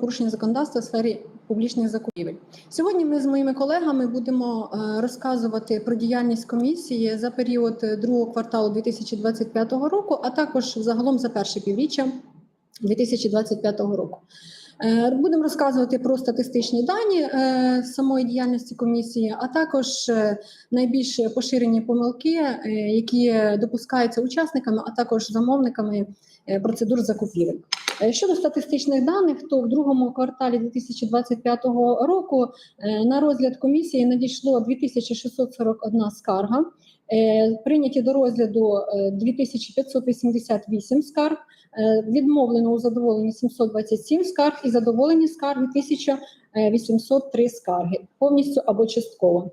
порушення законодавства у сфері публічних закупівель. Сьогодні ми з моїми колегами будемо е, розказувати про діяльність комісії за період е, другого кварталу 2025 року, а також загалом за перше півріччя 2025 року. Е, Будемо розказувати про статистичні дані самої діяльності комісії, а також найбільш поширені помилки, які допускаються учасниками, а також замовниками процедур закупівель. Щодо статистичних даних, то в другому кварталі 2025 року е, на розгляд комісії надійшло 2641 скарга. Е, Прийняті до розгляду е, 2588 скарг, е, відмовлено у задоволенні 727 скарг і задоволені скарги 1803 скарги повністю або частково.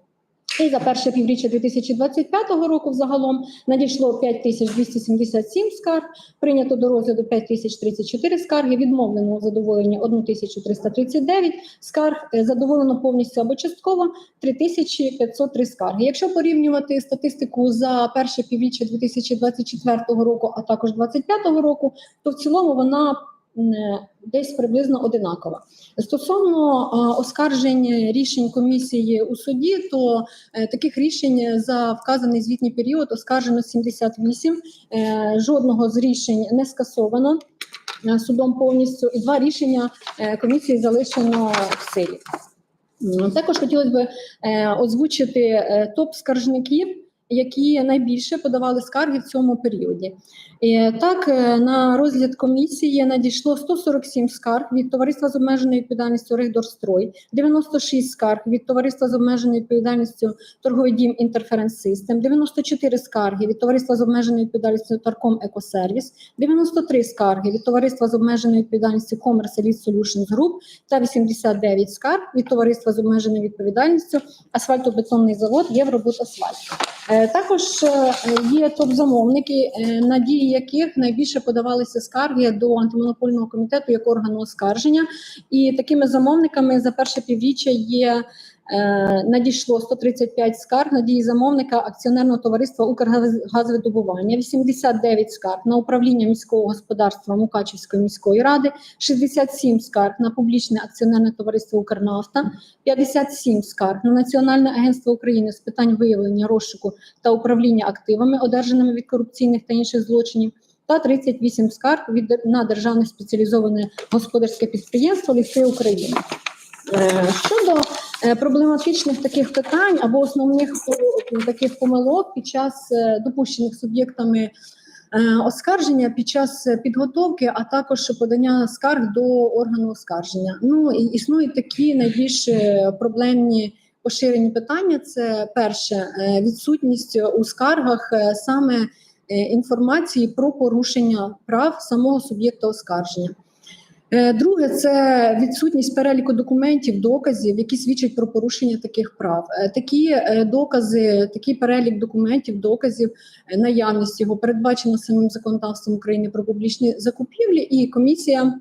І за перше півріччя 2025 року взагалом надійшло 5277 скарг, прийнято до розгляду 5034 скарги, відмовлено у задоволенні 1339 скарг, е, задоволено повністю або частково 3503 скарги. Якщо порівнювати статистику за перше півріччя 2024 року, а також 2025 року, то в цілому вона м, десь приблизно одинакова. Стосовно оскаржень рішень комісії у суді, то е, таких рішень за вказаний звітній період оскаржено 78. Е, Жодного з рішень не скасовано е, судом повністю, і два рішення комісії залишено в силі. Також хотілося б озвучити топ скаржників, які найбільше подавали скарги в цьому періоді. Так, е, на розгляд комісії надійшло 147 скарг від товариства з обмеженою відповідальністю Рейдорстрой, 96 скарг від товариства з обмеженою відповідальністю Торговий дім Інтерференс Систем, 94 скарги від товариства з обмеженою відповідальністю Тарком Екосервіс, 93 скарги від товариства з обмеженою відповідальністю Commerce Elite Solutions Group та 89 скарг від товариства з обмеженою відповідальністю Асфальтобетонний завод Євробут Асфальт. Е, Також е, є топ-замовники, е, на дії яких найбільше подавалися скарги до антимонопольного комітету як органу оскарження. І такими замовниками за перше півріччя є. Е, Надійшло 135 скарг на дії замовника акціонерного товариства Укргазвидобування, 89 скарг на управління міського господарства Мукачівської міської ради, 67 скарг на публічне акціонерне товариство Укрнафта, 57 скарг на Національне агентство України з питань виявлення розшуку та управління активами, одержаними від корупційних та інших злочинів, та 38 скарг від на державне спеціалізоване господарське підприємство Ліси України. Е, Щодо проблематичних таких питань або основних таких помилок під час е, допущених суб'єктами е, оскарження під час е, підготовки, а також подання скарг до органу оскарження. Ну і існують такі найбільш е, проблемні поширені питання. Це перше е, відсутність у скаргах е, саме е, інформації про порушення прав самого суб'єкта оскарження. Е, Друге, це відсутність переліку документів, доказів, які свідчать про порушення таких прав. Е, Такі е, докази, такий перелік документів, доказів, наявності його передбачено самим законодавством України про публічні закупівлі, і комісія.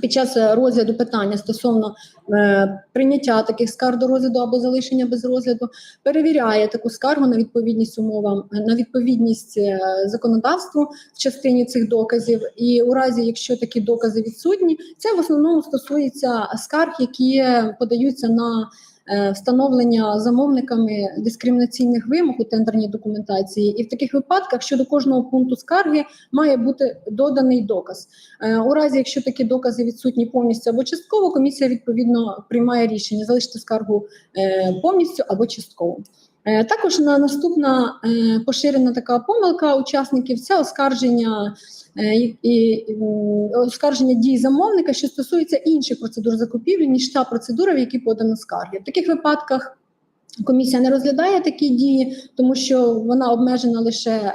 Під час е, розгляду питання стосовно е, прийняття таких скарг до розгляду або залишення без розгляду перевіряє таку скаргу на відповідність умовам, е, на відповідність е, законодавству в частині цих доказів. І у разі, якщо такі докази відсутні, це в основному стосується скарг, які подаються на встановлення замовниками дискримінаційних вимог у тендерній документації. І в таких випадках щодо кожного пункту скарги має бути доданий доказ. Е, У разі, якщо такі докази відсутні повністю або частково, комісія відповідно приймає рішення залишити скаргу е, повністю або частково. Е, Також на наступна е, поширена така помилка учасників це оскарження е, і, оскарження дій замовника, що стосується інших процедур закупівлі, ніж та процедура, в якій подано скарги. В таких випадках комісія не розглядає такі дії, тому що вона обмежена лише е,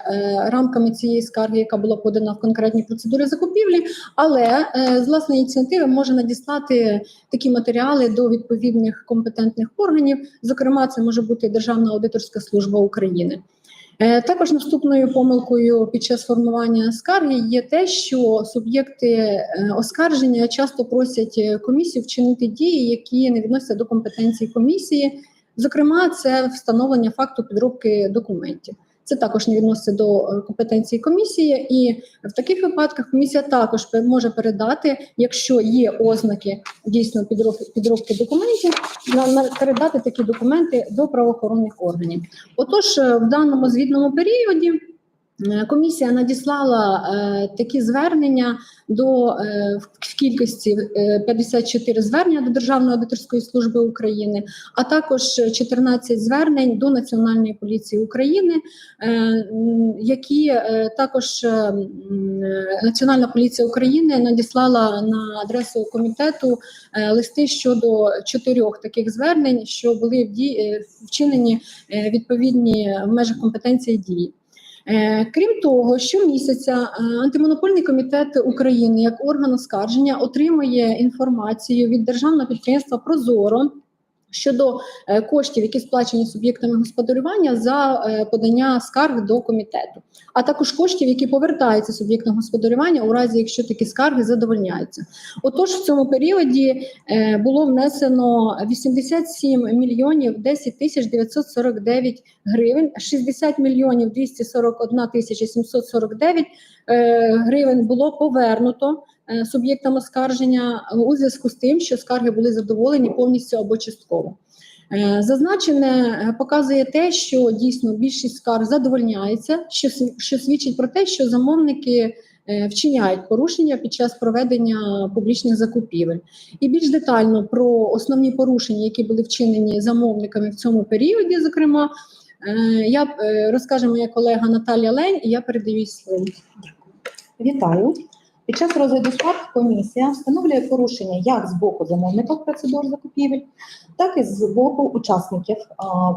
рамками цієї скарги, яка була подана в конкретній процедурі закупівлі, але е, з власної ініціативи може надіслати такі матеріали до відповідних компетентних органів. Зокрема, це може бути Державна аудиторська служба України. Е, Також наступною помилкою під час формування скарги є те, що суб'єкти е, оскарження часто просять е, комісію вчинити дії, які не відносяться до компетенції комісії. Зокрема, це встановлення факту підробки документів. Це також не відноситься до е, компетенції комісії, і в таких випадках комісія також може передати, якщо є ознаки дійсно підробки, підробки документів, на, передати такі документи до правоохоронних органів. Отож, е, в даному звітному періоді. Е, Комісія надіслала е, такі звернення до е, в- в кількості е, 54 звернення до Державної аудиторської служби України, а також 14 звернень до Національної поліції України, е, які е, також е, е, Національна поліція України надіслала на адресу комітету е, листи щодо чотирьох таких звернень, що були вді- е, вчинені е, відповідні в межах компетенції дії. Е, Крім того, щомісяця е, антимонопольний комітет України як орган оскарження отримує інформацію від державного підприємства Прозоро щодо е, коштів, які сплачені суб'єктами господарювання за е, подання скарг до комітету, а також коштів, які повертаються суб'єктам господарювання у разі, якщо такі скарги задовольняються. Отож, в цьому періоді е, було внесено 87 мільйонів 10 тисяч 949 гривень, 60 мільйонів 241 тисяча 749 е, гривень було повернуто суб'єктам оскарження у зв'язку з тим, що скарги були задоволені повністю або частково. Е, Зазначене е, показує те, що дійсно більшість скарг задовольняється, що що свідчить про те, що замовники е, вчиняють порушення під час проведення публічних закупівель. І більш детально про основні порушення, які були вчинені замовниками в цьому періоді, зокрема, е, я е, розкаже моя колега Наталія Лень, і я передаю слово. Вітаю. Під час розгляду скарг комісія встановлює порушення як з боку замовників процедур закупівель, так і з боку учасників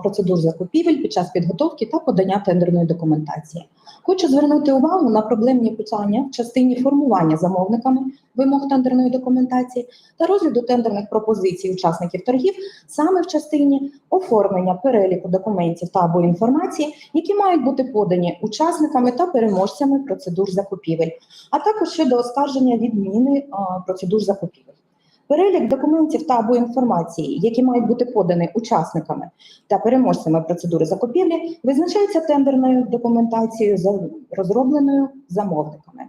процедур закупівель під час підготовки та подання тендерної документації. Хочу звернути увагу на проблемні питання в частині формування замовниками вимог тендерної документації та розгляду тендерних пропозицій учасників торгів саме в частині оформлення переліку документів та або інформації, які мають бути подані учасниками та переможцями процедур закупівель а також щодо оскарження відміни а, процедур закупівель. Перелік документів та або інформації, які мають бути подані учасниками та переможцями процедури закупівлі, визначається тендерною документацією, розробленою замовниками.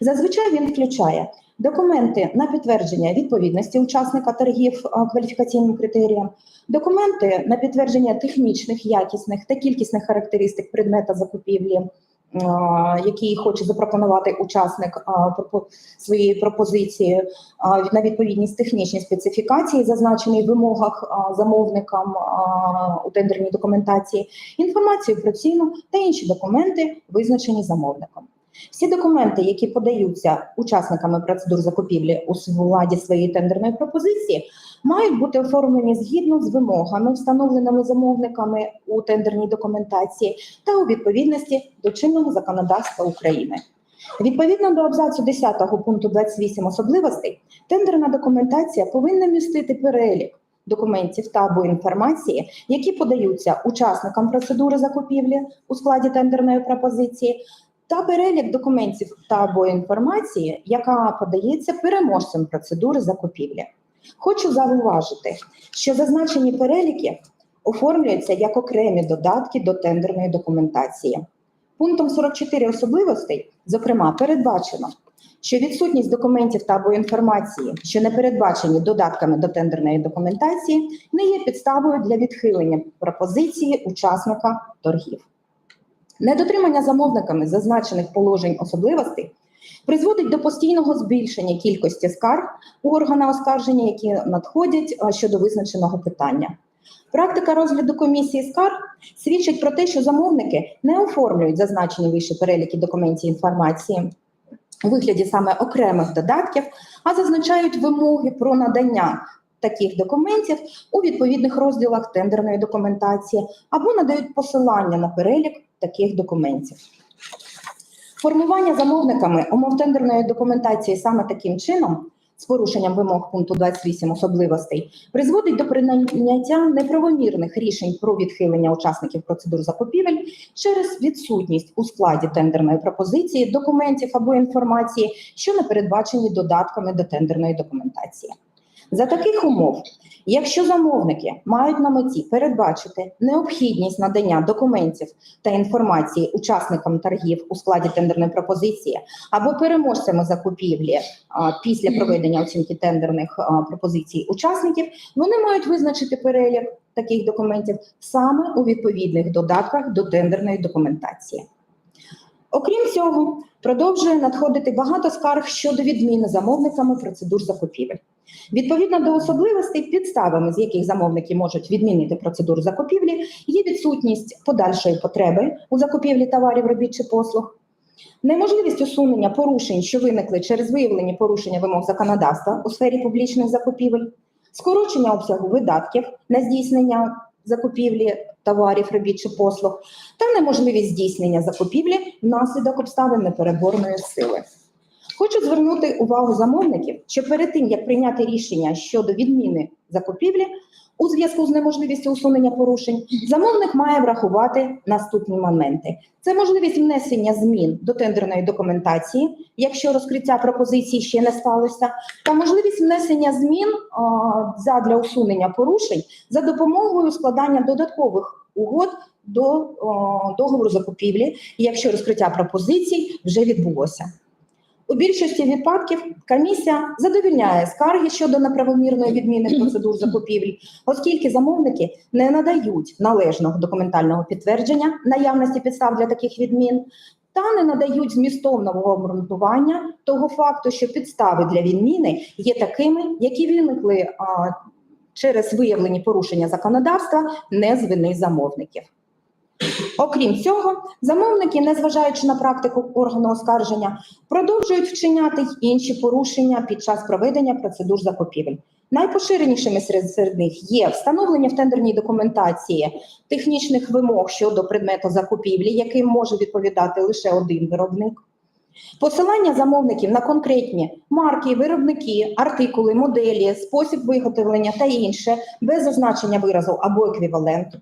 Зазвичай він включає документи на підтвердження відповідності учасника торгів кваліфікаційним критеріям, документи на підтвердження технічних, якісних та кількісних характеристик предмета закупівлі, який хоче запропонувати учасник своєї пропозиції на відповідність технічній специфікації, зазначеній в вимогах замовникам у тендерній документації, інформацію про ціну та інші документи, визначені замовником. Всі документи, які подаються учасниками процедур закупівлі у владі своєї тендерної пропозиції, мають бути оформлені згідно з вимогами, встановленими замовниками у тендерній документації, та у відповідності до чинного законодавства України. Відповідно до абзацу 10 пункту 28 особливостей, тендерна документація повинна містити перелік документів та або інформації, які подаються учасникам процедури закупівлі у складі тендерної пропозиції, та перелік документів та або інформації, яка подається переможцем процедури закупівлі. Хочу зауважити, що зазначені переліки оформлюються як окремі додатки до тендерної документації. Пунктом 44 особливостей, зокрема, передбачено, що відсутність документів та або інформації, що не передбачені додатками до тендерної документації, не є підставою для відхилення пропозиції учасника торгів. Недотримання замовниками зазначених положень особливостей призводить до постійного збільшення кількості скарг у органа оскарження, які надходять щодо визначеного питання. Практика розгляду комісії скарг свідчить про те, що замовники не оформлюють зазначені вище переліки документів інформації у вигляді саме окремих додатків, а зазначають вимоги про надання таких документів у відповідних розділах тендерної документації або надають посилання на перелік таких документів. Формування замовниками умов тендерної документації саме таким чином, з порушенням вимог пункту 28 особливостей, призводить до прийняття неправомірних рішень про відхилення учасників процедур закупівель через відсутність у складі тендерної пропозиції документів або інформації, що не передбачені додатками до тендерної документації. За таких умов, якщо замовники мають на меті передбачити необхідність надання документів та інформації учасникам торгів у складі тендерної пропозиції або переможцями закупівлі а, після проведення оцінки тендерних а, пропозицій учасників, вони мають визначити перелік таких документів саме у відповідних додатках до тендерної документації. Окрім цього, продовжує надходити багато скарг щодо відміни замовниками процедур закупівель. Відповідно до особливостей, підставами, з яких замовники можуть відмінити процедуру закупівлі, є відсутність подальшої потреби у закупівлі товарів, робіт чи послуг, неможливість усунення порушень, що виникли через виявлені порушення вимог законодавства у сфері публічних закупівель, скорочення обсягу видатків на здійснення закупівлі товарів, робіт чи послуг, та неможливість здійснення закупівлі внаслідок обставин непереборної сили. Хочу звернути увагу замовників, що перед тим як прийняти рішення щодо відміни закупівлі у зв'язку з неможливістю усунення порушень, замовник має врахувати наступні моменти: це можливість внесення змін до тендерної документації, якщо розкриття пропозиції ще не сталося, та можливість внесення змін задля усунення порушень за допомогою складання додаткових угод до о, договору закупівлі, якщо розкриття пропозицій вже відбулося. У більшості випадків комісія задовільняє скарги щодо неправомірної відміни процедур закупівлі, оскільки замовники не надають належного документального підтвердження наявності підстав для таких відмін та не надають змістовного обґрунтування того факту, що підстави для відміни є такими, які виникли а, через виявлені порушення законодавства не з вини замовників. Окрім цього, замовники, незважаючи на практику органу оскарження, продовжують вчиняти й інші порушення під час проведення процедур закупівель. Найпоширенішими серед, серед них є встановлення в тендерній документації технічних вимог щодо предмету закупівлі, яким може відповідати лише один виробник. Посилання замовників на конкретні марки, виробники, артикули, моделі, спосіб виготовлення та інше без зазначення виразу або еквіваленту.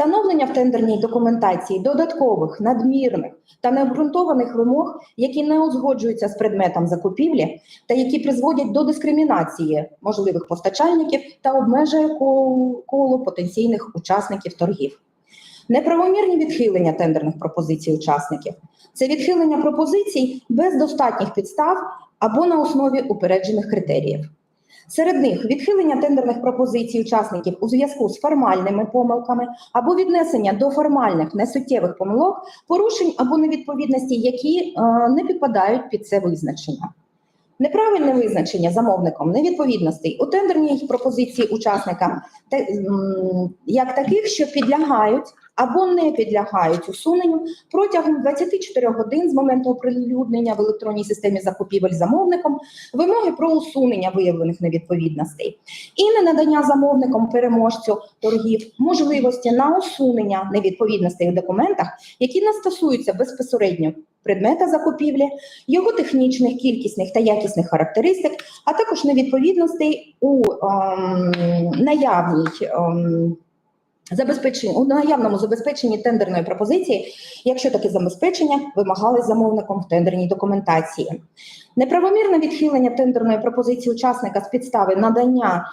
Встановлення в тендерній документації додаткових, надмірних та необґрунтованих вимог, які не узгоджуються з предметом закупівлі та які призводять до дискримінації можливих постачальників та обмежує коло, потенційних учасників торгів. Неправомірні відхилення тендерних пропозицій учасників це відхилення пропозицій без достатніх підстав або на основі упереджених критеріїв. Серед них відхилення тендерних пропозицій учасників у зв'язку з формальними помилками або віднесення до формальних несуттєвих помилок, порушень або невідповідності, які е, не підпадають під це визначення. Неправильне визначення замовником невідповідностей у тендерній пропозиції учасника як таких, що підлягають або не підлягають усуненню протягом 24 годин з моменту оприлюднення в електронній системі закупівель замовником вимоги про усунення виявлених невідповідностей і не надання замовником переможцю торгів можливості на усунення невідповідностей в документах, які не стосуються безпосередньо предмета закупівлі, його технічних, кількісних та якісних характеристик, а також невідповідностей у ем, наявній. Ем, Забезпечення у наявному забезпеченні тендерної пропозиції, якщо таке забезпечення вимагали замовником в тендерній документації. Неправомірне відхилення тендерної пропозиції учасника з підстави надання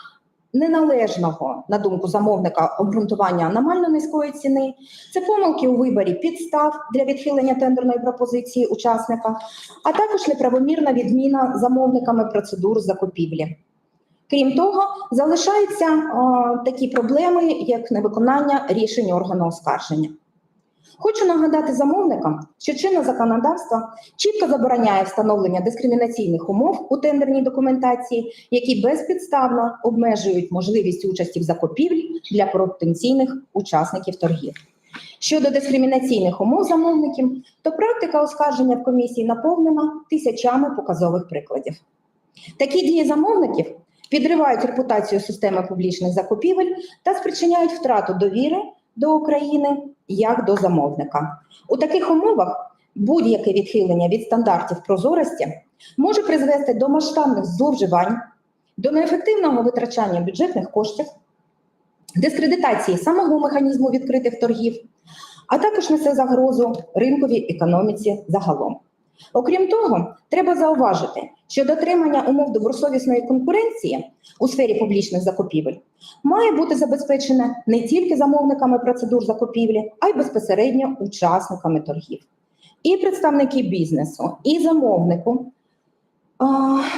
неналежного, на думку замовника, обґрунтування аномально низької ціни, це помилки у виборі підстав для відхилення тендерної пропозиції учасника, а також неправомірна відміна замовниками процедур закупівлі. Крім того, залишаються а, такі проблеми, як невиконання рішень органу оскарження. Хочу нагадати замовникам, що чинне законодавство чітко забороняє встановлення дискримінаційних умов у тендерній документації, які безпідставно обмежують можливість участі в закупівлі для потенційних учасників торгів. Щодо дискримінаційних умов замовників, то практика оскарження в комісії наповнена тисячами показових прикладів. Такі дії замовників підривають репутацію системи публічних закупівель та спричиняють втрату довіри до України як до замовника. У таких умовах будь-яке відхилення від стандартів прозорості може призвести до масштабних зловживань, до неефективного витрачання бюджетних коштів, дискредитації самого механізму відкритих торгів, а також несе загрозу ринковій економіці загалом. Окрім того, треба зауважити, що дотримання умов добросовісної конкуренції у сфері публічних закупівель має бути забезпечене не тільки замовниками процедур закупівлі, а й безпосередньо учасниками торгів. І представники бізнесу, і замовнику а,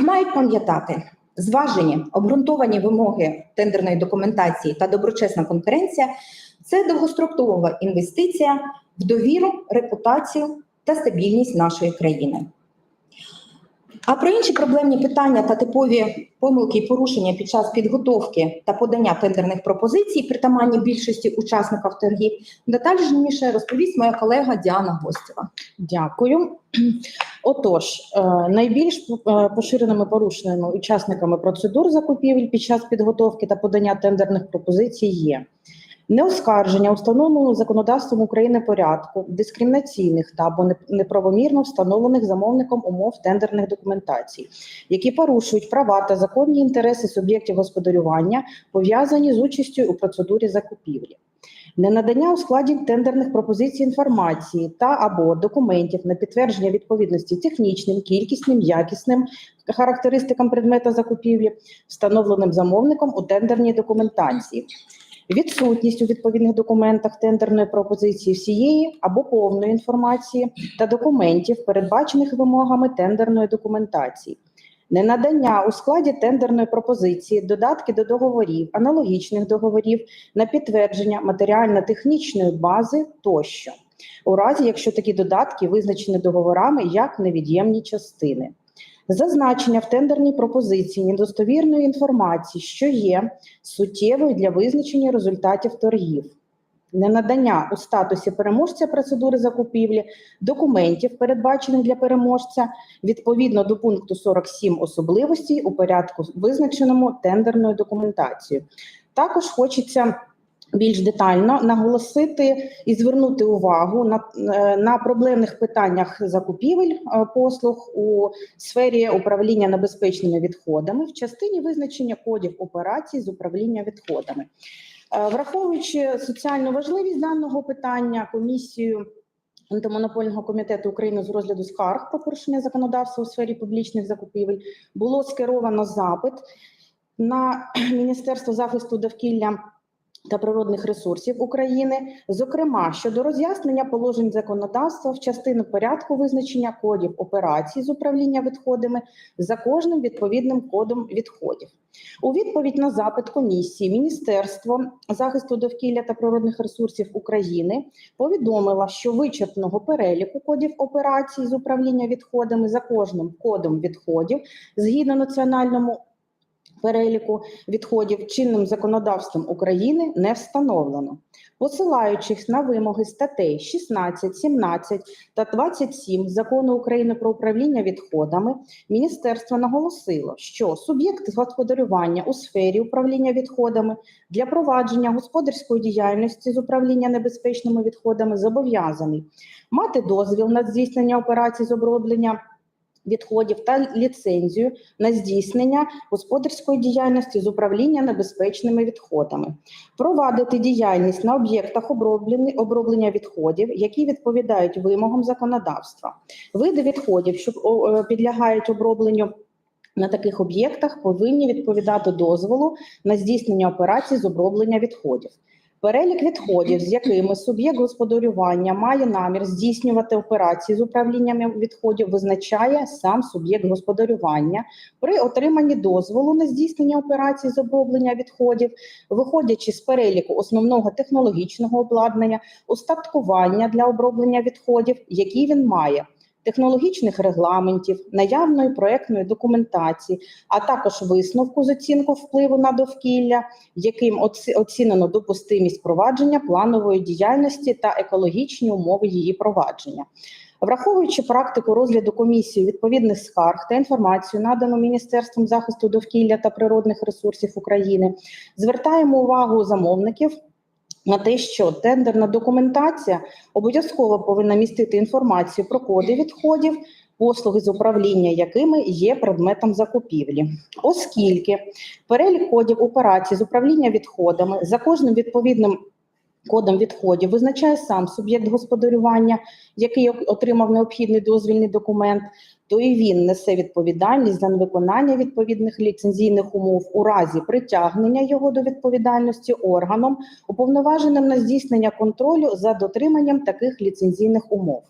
мають пам'ятати, зважені обґрунтовані вимоги тендерної документації та доброчесна конкуренція це довгострокова інвестиція в довіру, репутацію та стабільність нашої країни. А про інші проблемні питання та типові помилки і порушення під час підготовки та подання тендерних пропозицій, притаманні більшості учасників торгів, детальніше розповість моя колега Діана Гостєва. Дякую. Отож, е, найбільш е, поширеними порушеннями учасниками процедур закупівель під час підготовки та подання тендерних пропозицій є неоскарження установленого законодавством України порядку дискримінаційних та або неправомірно встановлених замовником умов тендерних документацій, які порушують права та законні інтереси суб'єктів господарювання, пов'язані з участю у процедурі закупівлі. Ненадання у складі тендерних пропозицій інформації та або документів на підтвердження відповідності технічним, кількісним, якісним характеристикам предмета закупівлі, встановленим замовником у тендерній документації. Відсутність у відповідних документах тендерної пропозиції всієї або повної інформації та документів, передбачених вимогами тендерної документації. Ненадання у складі тендерної пропозиції додатки до договорів, аналогічних договорів на підтвердження матеріально-технічної бази тощо, у разі якщо такі додатки визначені договорами як невід'ємні частини. Зазначення в тендерній пропозиції недостовірної інформації, що є суттєвою для визначення результатів торгів. Ненадання у статусі переможця процедури закупівлі документів, передбачених для переможця, відповідно до пункту 47 особливостей у порядку, визначеному тендерною документацією. Також хочеться більш детально наголосити і звернути увагу на, е, на проблемних питаннях закупівель е, послуг у сфері управління небезпечними відходами в частині визначення кодів операцій з управління відходами. Е, Враховуючи соціальну важливість даного питання, комісію антимонопольного комітету України з розгляду скарг про порушення законодавства у сфері публічних закупівель було скеровано запит на Міністерство захисту довкілля та природних ресурсів України, зокрема щодо роз'яснення положень законодавства в частину порядку визначення кодів операцій з управління відходами за кожним відповідним кодом відходів. У відповідь на запит комісії Міністерство захисту довкілля та природних ресурсів України повідомило, що вичерпного переліку кодів операцій з управління відходами за кожним кодом відходів згідно національному переліку відходів чинним законодавством України не встановлено. Посилаючись на вимоги статей 16, 17 та 27 Закону України про управління відходами, міністерство наголосило, що суб'єкт господарювання у сфері управління відходами для провадження господарської діяльності з управління небезпечними відходами зобов'язаний мати дозвіл на здійснення операцій з оброблення відходів та ліцензію на здійснення господарської діяльності з управління небезпечними відходами, провадити діяльність на об'єктах оброблення відходів, які відповідають вимогам законодавства. Види відходів, що е, підлягають обробленню. На таких об'єктах повинні відповідати дозволу на здійснення операцій з оброблення відходів. Перелік відходів, з якими суб'єкт господарювання має намір здійснювати операції з управлінням відходів, визначає сам суб'єкт господарювання при отриманні дозволу на здійснення операцій з оброблення відходів, виходячи з переліку основного технологічного обладнання, устаткування для оброблення відходів, які він має. Технологічних регламентів, наявної проектної документації, а також висновку з оцінку впливу на довкілля, яким оцінено допустимість провадження планової діяльності та екологічні умови її провадження. Враховуючи практику розгляду комісії відповідних скарг та інформацію, надану Міністерством захисту довкілля та природних ресурсів України, звертаємо увагу замовників на те, що тендерна документація обов'язково повинна містити інформацію про коди відходів, послуги з управління якими є предметом закупівлі, оскільки перелік кодів операцій з управління відходами за кожним відповідним кодом відходів визначає сам суб'єкт господарювання, який отримав необхідний дозвільний документ, то і він несе відповідальність за невиконання відповідних ліцензійних умов у разі притягнення його до відповідальності органом, уповноваженим на здійснення контролю за дотриманням таких ліцензійних умов.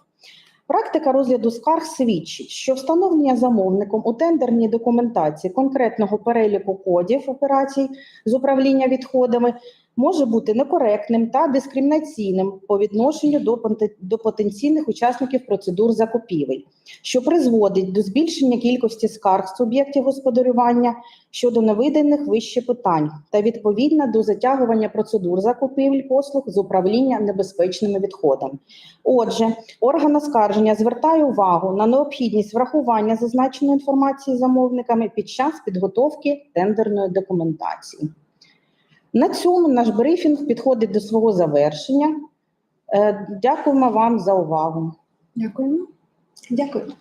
Практика розгляду скарг свідчить, що встановлення замовником у тендерній документації конкретного переліку кодів операцій з управління відходами може бути некоректним та дискримінаційним по відношенню до, до потенційних учасників процедур закупівель, що призводить до збільшення кількості скарг суб'єктів господарювання щодо невиданих вище питань та відповідно до затягування процедур закупівель послуг з управління небезпечними відходами. Отже, орган оскарження звертає увагу на необхідність врахування зазначеної інформації замовниками під час підготовки тендерної документації. На цьому наш брифінг підходить до свого завершення. Е, Дякуємо вам за увагу. Дякуємо. Дякую.